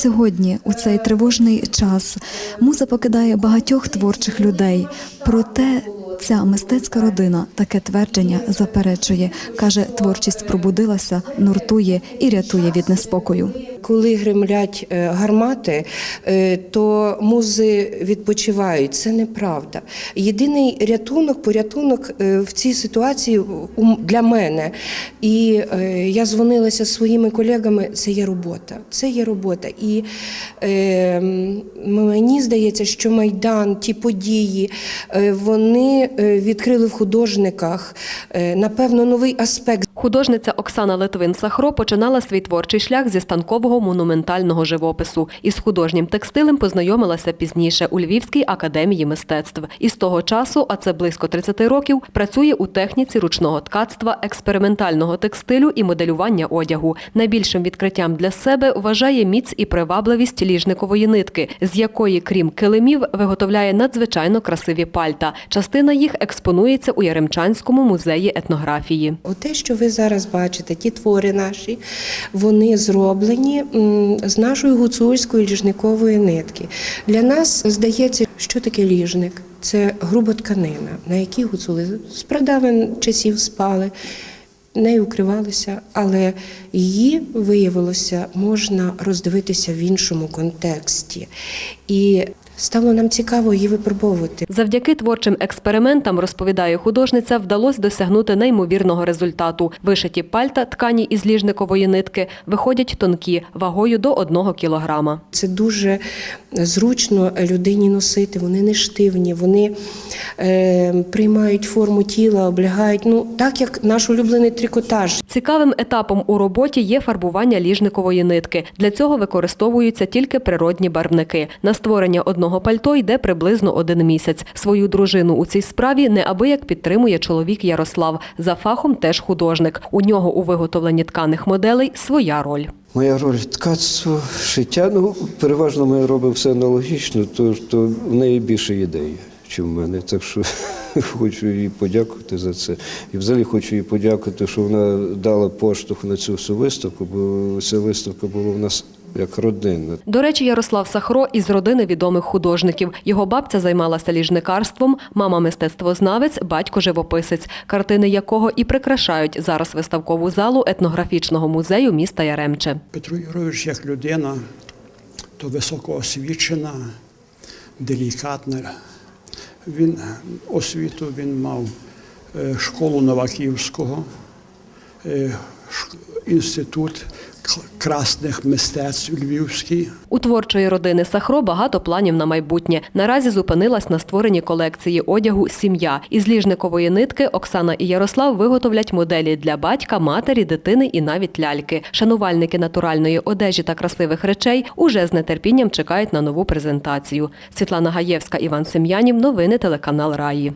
сьогодні, у цей тривожний час, муза покидає багатьох творчих людей. Проте ця мистецька родина таке твердження заперечує. каже, творчість пробудилася, нуртує і рятує від неспокою. Коли гремлять е, гармати, е, то музи відпочивають. Це неправда. Єдиний рятунок, порятунок е, в цій ситуації для мене. І я дзвонилася зі своїми колегами. Це є робота. Це є робота. І мені здається, що майдан, ті події, вони відкрили в художниках напевно новий аспект. Художниця Оксана Литвин-Сахро починала свій творчий шлях зі станкового монументального живопису. Із художнім текстилем познайомилася пізніше у Львівській академії мистецтв. І з того часу, а це близько 30 років, працює у техніці ручного ткацтва, експериментального текстилю і моделювання одягу. Найбільшим відкриттям для себе вважає міць і привабливість ліжникової нитки, з якої, крім килимів, виготовляє надзвичайно красиві пальта. Частина їх експонується у Яремчанському музеї етнографії. Оте, що ви зараз бачите, ті твори наші, вони зроблені з нашої гуцульської ліжникової нитки. Для нас здається, що таке ліжник? Це груба тканина, на якій гуцули з прадавен часів спали. Нею укривалися, але її виявилося можна роздивитися в іншому контексті. І стало нам цікаво її випробовувати. Завдяки творчим експериментам, розповідає художниця, вдалося досягнути неймовірного результату. Вишиті пальта ткані із ліжникової нитки виходять тонкі, вагою до одного кілограма. Це дуже зручно людині носити. Вони не штивні, вони е, приймають форму тіла, облягають. Ну так як наш улюблений трикотаж. Цікавим етапом у роботі є фарбування ліжникової нитки. Для цього використовуються тільки природні барвники. На створення одного пальто йде приблизно один місяць. Свою дружину у цій справі неабияк підтримує чоловік Ярослав. За фахом теж художник. У нього у виготовленні тканих моделей своя роль. Моя роль ткацтво, шиття. Ну, переважно ми робимо все аналогічно, то, то в неї більше ідей, ніж в мене. Так що хочу їй подякувати за це. І взагалі хочу їй подякувати, що вона дала поштовх на цю всю виставку, бо ця виставка була в нас як родинна. До речі, Ярослав Сахро із родини відомих художників. Його бабця займалася ліжникарством, мама мистецтвознавець, батько живописець, картини якого і прикрашають зараз виставкову залу етнографічного музею міста Яремче. Петро Юрович як людина, то високоосвічена, делікатна. Він освіту він мав е, школу Новаківського, е, інститут красних мистецтв Львівський. У творчої родини Сахро багато планів на майбутнє. Наразі зупинилась на створенні колекції одягу Сім'я. Із ліжникової нитки Оксана і Ярослав виготовлять моделі для батька, матері, дитини і навіть ляльки. Шанувальники натуральної одежі та красивих речей уже з нетерпінням чекають на нову презентацію. Світлана Гаєвська, Іван Сем'янів. Новини телеканал Раї.